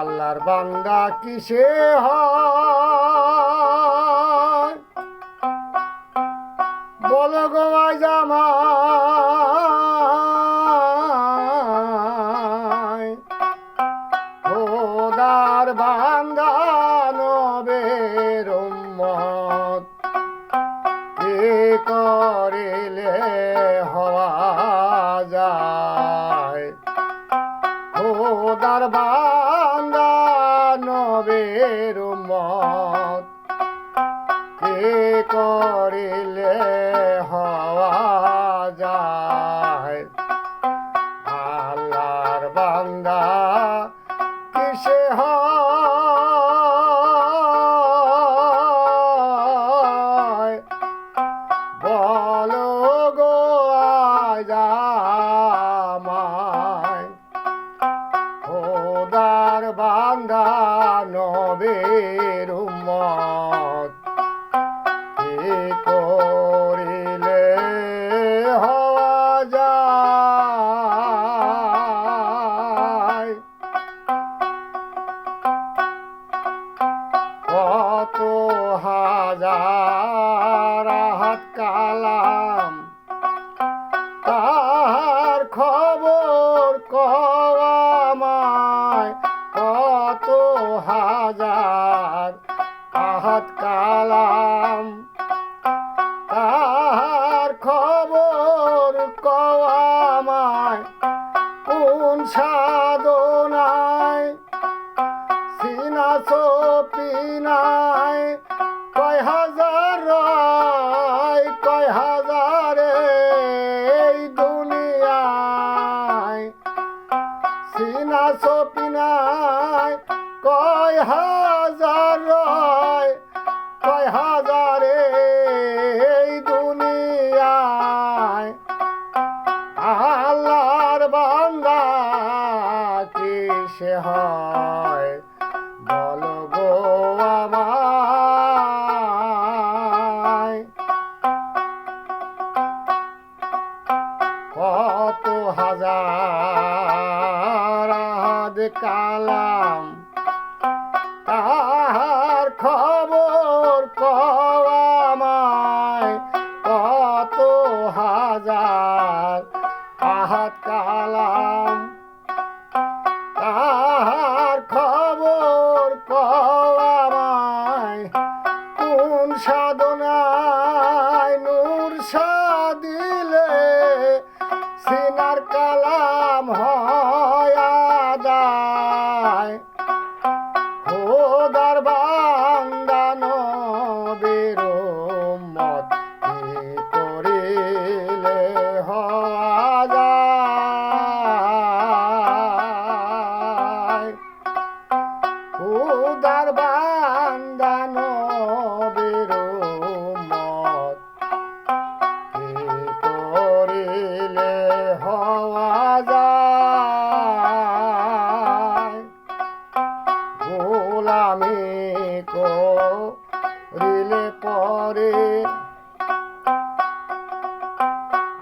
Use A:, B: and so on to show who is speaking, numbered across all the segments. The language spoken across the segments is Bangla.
A: আল্লাহর বান্দা কিসে হয়? বল গোয়াই জামাই, খোদার বান্দা নবের উম্মত, কি করিলে হওয়া যায়? খোদার বান্দা নবের মত। কে করিলে হওয়া যায়? আল্লাহর বান্দা খোদার বান্দা নবের উম্মত। কি করিলে হওয়া যায়? কত হাজার হাত কালাম, তাহার খবর কওয়ামায় কালাম তাহার খবর কওয়ামায় কোন সাধনায়? সিনা পিনায় কয় হাজার কয় হাজারে এই দুনিয়ায়? সিনা পিনায় কয় হাজার কিসে হয়। বল গো কত হাজার কালাম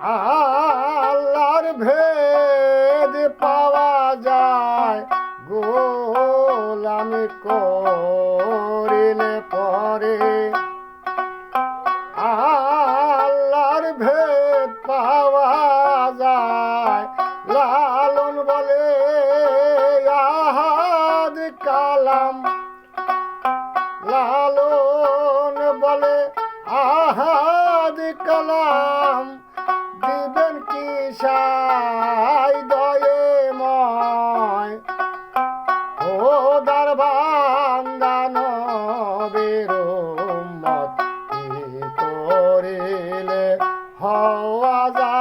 A: আল্লাহর ভেদ পাওয়া যায়। গোলামি করিলে পরে। আল্লাহর ভেদ পাওয়া যায়। লালন বলে আহাদ কালাম। লালন বলে আহাদ কালাম। সাই দয়ে ময় ও দরবাঙ্গানো বেরোমত কি করিলে হওয়া যায়।